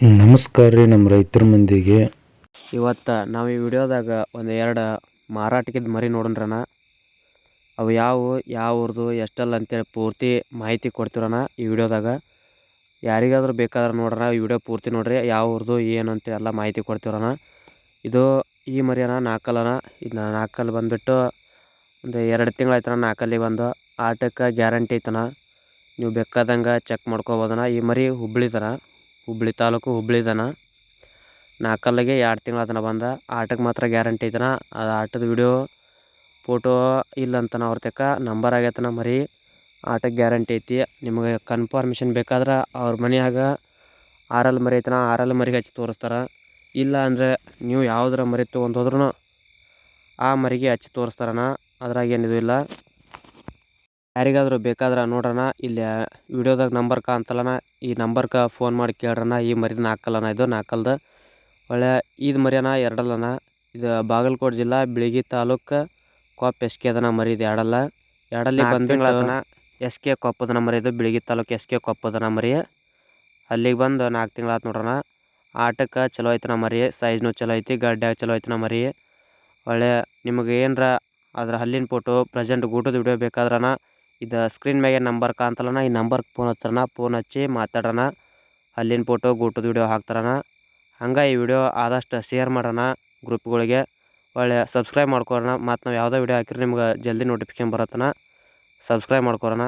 ನಮಸ್ಕಾರ ರೀ ನಮ್ಮ ರೈತರ ಮಂದಿಗೆ. ಇವತ್ತು ನಾವು ಈ ವಿಡಿಯೋದಾಗ ಒಂದು ಎರಡು ಮಾರಾಟಕ್ಕಿದ್ದ ಮರಿ ನೋಡೋಣ್ರಣ ಅವು ಯಾವುವು ಯಾವ ಊರ್ದು ಎಷ್ಟಲ್ಲ ಅಂತೇಳಿ ಪೂರ್ತಿ ಮಾಹಿತಿ ಕೊಡ್ತಿರೋಣ ಈ ವಿಡಿಯೋದಾಗ. ಯಾರಿಗಾದ್ರೂ ಬೇಕಾದ್ರೆ ನೋಡ್ರಣ ಈ ವಿಡಿಯೋ ಪೂರ್ತಿ ನೋಡ್ರಿ ಯಾವ ಊರ್ದು ಏನು ಅಂತ ಎಲ್ಲ ಮಾಹಿತಿ ಕೊಡ್ತಿರೋಣ ಇದು ಈ ಮರಿಯನ ನಾಲ್ಕಲ್ಲನ ಇದು ನಾಲ್ಕಲ್ಲಿ ಬಂದುಬಿಟ್ಟು ಒಂದು ಎರಡು ತಿಂಗಳಾಯ್ತನ ನಾಲ್ಕಲ್ಲಿ ಬಂದು. ಆಟಕ್ಕೆ ಗ್ಯಾರಂಟಿ ಐತನ ನೀವು ಬೇಕಾದಂಗೆ ಚೆಕ್ ಮಾಡ್ಕೋಬೋದನ ಈ ಮರಿ ಹುಬ್ಳಿದನ ಹುಬ್ಳಿ ತಾಲೂಕು ಹುಬ್ಬಳ್ಳಿದನ ನಾಲ್ಕಲ್ಲಿಗೆ ಎರಡು ತಿಂಗಳು ಅದನ್ನ ಬಂದ. ಆಟಕ್ಕೆ ಮಾತ್ರ ಗ್ಯಾರಂಟಿ ಐತನ. ಅದು ಆಟದ ವಿಡಿಯೋ, ಫೋಟೋ ಇಲ್ಲಂತನ ಅವ್ರ ತಕ್ಕ ನಂಬರ್ ಆಗೈತನ ಮರಿ. ಆಟಕ್ಕೆ ಗ್ಯಾರಂಟಿ ಐತಿ. ನಿಮಗೆ ಕನ್ಫರ್ಮೇಷನ್ ಬೇಕಾದ್ರೆ ಅವ್ರ ಮನೆಯಾಗ ಆರಲ್ಲಿ ಮರಿ ಐತನ. ಆರಲ್ಲಿ ಮರಿಗೆ ಹಚ್ಚಿ ತೋರಿಸ್ತಾರೆ. ಇಲ್ಲ ಅಂದರೆ ನೀವು ಯಾವುದರ ಮರಿ ತೊಗೊಂಡು ಹೋದ್ರೂ ಆ ಮರಿಗೆ ಹಚ್ಚಿ ತೋರಿಸ್ತಾರನ. ಅದ್ರಾಗ ಏನಿದು ಇಲ್ಲ. ಯಾರಿಗಾದರೂ ಬೇಕಾದ್ರೆ ನೋಡ್ರಣ ಇಲ್ಲಿ ವಿಡಿಯೋದಾಗ ನಂಬರ್ ಕಾಣ್ತಲ್ಲನ ಈ ನಂಬರ್ಕ ಫೋನ್ ಮಾಡಿ ಕೇಳ್ರಣ ಈ ಮರಿ ನಾಲ್ಕಲ್ಲನ ಇದು ನಾಲ್ಕಲ್ದು ಒಳ್ಳೆ ಇದು ಮರಿಯನ ಎರಡಲ್ಲನ ಇದು ಬಾಗಲಕೋಟೆ ಜಿಲ್ಲಾ ಬಿಳಿಗಿ ತಾಲೂಕು ಕೊಪ್ಪ ಎಸ್ ಕೆ ಅದನ ಮರಿ ಇದು ಎರಡಲ್ಲ. ಎರಡಲ್ಲಿ ಬಂದು ಎಸ್ ಕೆ ಕೊಪ್ಪದನ ಮರಿ ಇದು ಬಿಳಿಗಿ ತಾಲೂಕು ಎಸ್ ಕೆ ಕೊಪ್ಪದನ ಮರಿ. ಅಲ್ಲಿಗೆ ಬಂದು ನಾಲ್ಕು ತಿಂಗಳಾತು ನೋಡ್ರಣ ಆಟಕ್ಕೆ ಚಲೋ ಐತನ ಮರಿ ಸೈಜ್ನು ಚಲೋ ಐತಿ ಗಡ್ಡ್ಯಾಗ ಚಲೋ ಐತನ ಮರಿ. ಒಳ್ಳೆ ನಿಮಗೆ ಏನರ ಅದ್ರ ಹಲ್ಲಿನ ಫೋಟೋ ಪ್ರೆಸೆಂಟ್ ಊಟದ ವಿಡಿಯೋ ಬೇಕಾದ್ರನ ಇದು ಸ್ಕ್ರೀನ್ ಮ್ಯಾಗೆ ನಂಬರ್ ಕಾಣ್ತಲ್ಲನ ಈ ನಂಬರ್ಗೆ ಫೋನ್ ಹಚ್ತಾರಣ ಫೋನ್ ಹಚ್ಚಿ ಮಾತಾಡೋಣ ಅಲ್ಲಿನ ಫೋಟೋ ಊಟದ ವೀಡಿಯೋ ಹಾಕ್ತಾರಣ ಹಂಗೆ ಈ ವಿಡಿಯೋ ಆದಷ್ಟು ಶೇರ್ ಮಾಡೋಣ ಗ್ರೂಪ್ಗಳಿಗೆ ಒಳ್ಳೆ ಸಬ್ಸ್ಕ್ರೈಬ್ ಮಾಡ್ಕೊರೋಣ ಮತ್ತು ನಾವು ಯಾವುದೇ ವಿಡಿಯೋ ಹಾಕಿದ್ರೆ ನಿಮ್ಗೆ ಜಲ್ದಿ ನೋಟಿಫಿಕೇಶನ್ ಬರತ್ತನ. ಸಬ್ಸ್ಕ್ರೈಬ್ ಮಾಡ್ಕೊರೋಣ